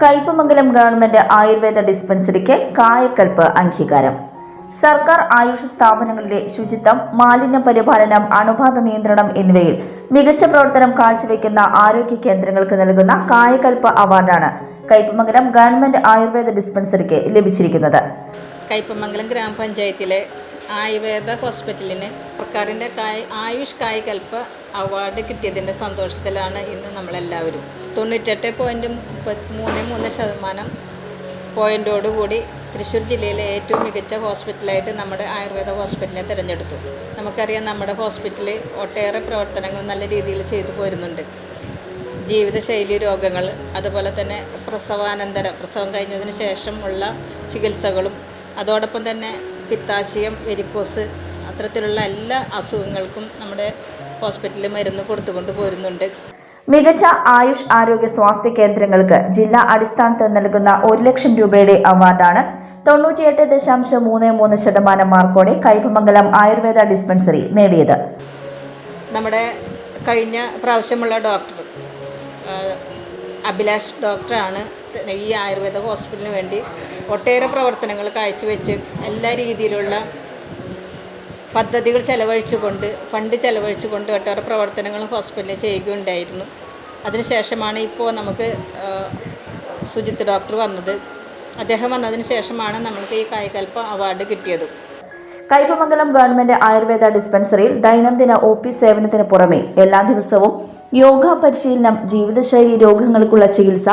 Kaipamangalam government Ayurveda ഡിസ്പെൻസറിക്ക് കായക്കൽപ്പ് അംഗീകാരം. സർക്കാർ ആയുഷ് സ്ഥാപനങ്ങളിലെ ശുചിത്വം മാലിന്യ പരിപാലനം അണുബാധ നിയന്ത്രണം എന്നിവയിൽ മികച്ച പ്രവർത്തനം കാഴ്ചവെക്കുന്ന ആരോഗ്യ കേന്ദ്രങ്ങൾക്ക് നൽകുന്ന കായകൽപ്പ് അവാർഡാണ് കയ്പമംഗലം ഗവൺമെന്റ് ആയുർവേദ ഡിസ്പെൻസറിക്ക് ലഭിച്ചിരിക്കുന്നത്. കയ്പമംഗലം ഗ്രാമപഞ്ചായത്തിലെ ആയുർവേദ ഹോസ്പിറ്റലിന് സർക്കാരിന്റെ കായ് ആയുഷ് കായികൽപ്പ് അവാർഡ് കിട്ടിയതിന്റെ സന്തോഷത്തിലാണ് ഇന്ന് നമ്മളെല്ലാവരും. തൊണ്ണൂറ്റെട്ട് പോയിന്റ് മൂന്ന് മൂന്ന് ശതമാനം പോയിന്റോടുകൂടി തൃശ്ശൂർ ജില്ലയിലെ ഏറ്റവും മികച്ച ഹോസ്പിറ്റലായിട്ട് നമ്മുടെ ആയുർവേദ ഹോസ്പിറ്റലിനെ തിരഞ്ഞെടുത്തു. നമുക്കറിയാം നമ്മുടെ ഹോസ്പിറ്റൽ ഒട്ടേറെ പ്രവർത്തനങ്ങൾ നല്ല രീതിയിൽ ചെയ്തു പോരുന്നുണ്ട്. ജീവിതശൈലി രോഗങ്ങൾ അതുപോലെ തന്നെ പ്രസവാനന്തരം പ്രസവം കഴിഞ്ഞതിന് ശേഷമുള്ള ചികിത്സകളും അതോടൊപ്പം തന്നെ പിത്താശയം വെരിക്കോസ് അത്തരത്തിലുള്ള എല്ലാ അസുഖങ്ങൾക്കും നമ്മുടെ ഹോസ്പിറ്റലിൽ മരുന്ന് കൊടുത്തുകൊണ്ട് പോരുന്നുണ്ട്. മികച്ച ആയുഷ് ആരോഗ്യ സ്വാസ്ഥ്യ കേന്ദ്രങ്ങൾക്ക് ജില്ലാ അടിസ്ഥാനത്തിൽ നൽകുന്ന ഒരു ലക്ഷം രൂപയുടെ അവാർഡാണ് തൊണ്ണൂറ്റിയെട്ട് ദശാംശം മൂന്ന് മൂന്ന് ശതമാനം മാർക്കോടെ കൈപ്പമംഗലം ആയുർവേദ ഡിസ്പെൻസറി നേടിയത്. നമ്മുടെ കഴിഞ്ഞ പ്രാവശ്യമുള്ള ഡോക്ടർ അഭിലാഷ് ഡോക്ടറാണ് ഈ ആയുർവേദ ഹോസ്പിറ്റലിന് വേണ്ടി ഒട്ടേറെ പ്രവർത്തനങ്ങൾ കാഴ്ചവെച്ച് എല്ലാ രീതിയിലുള്ള പദ്ധതികൾ ചെലവഴിച്ചുകൊണ്ട് ഫണ്ട് ചെലവഴിച്ചുകൊണ്ട് ഒട്ടേറെ പ്രവർത്തനങ്ങൾ ഹോസ്പിറ്റലിൽ ചെയ്യുകയുണ്ടായിരുന്നു. അതിനുശേഷമാണ് ഇപ്പോൾ നമുക്ക് സുജിത് സുജിത്ത് ഡോക്ടർ വന്നത്. അദ്ദേഹം വന്നതിന് ശേഷമാണ് നമ്മൾക്ക് ഈ കായികൽപ്പ അവാർഡ് കിട്ടിയത്. കൈപ്പമംഗലം ഗവൺമെന്റ് ആയുർവേദ ഡിസ്പെൻസറിയിൽ ദൈനംദിന ഒ പി സേവനത്തിന് പുറമെ എല്ലാ ദിവസവും യോഗ പരിശീലനം ജീവിതശൈലി രോഗങ്ങൾക്കുള്ള ചികിത്സ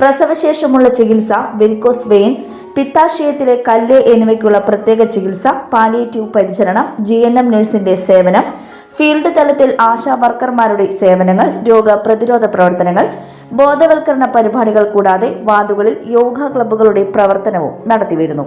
പ്രസവശേഷമുള്ള ചികിത്സ വെരിക്കോസ് വെയിൻ പിത്താശയത്തിലെ കല്ല് എന്നിവയ്ക്കുള്ള പ്രത്യേക ചികിത്സ പാലിയേറ്റീവ് പരിചരണം ജി എൻ എം നഴ്സിന്റെ സേവനം ഫീൽഡ് തലത്തിൽ ആശാ വർക്കർമാരുടെ സേവനങ്ങൾ രോഗപ്രതിരോധ പ്രവർത്തനങ്ങൾ ബോധവൽക്കരണ പരിപാടികൾ കൂടാതെ വാർഡുകളിൽ യോഗ ക്ലബ്ബുകളുടെ പ്രവർത്തനവും നടത്തിവരുന്നു.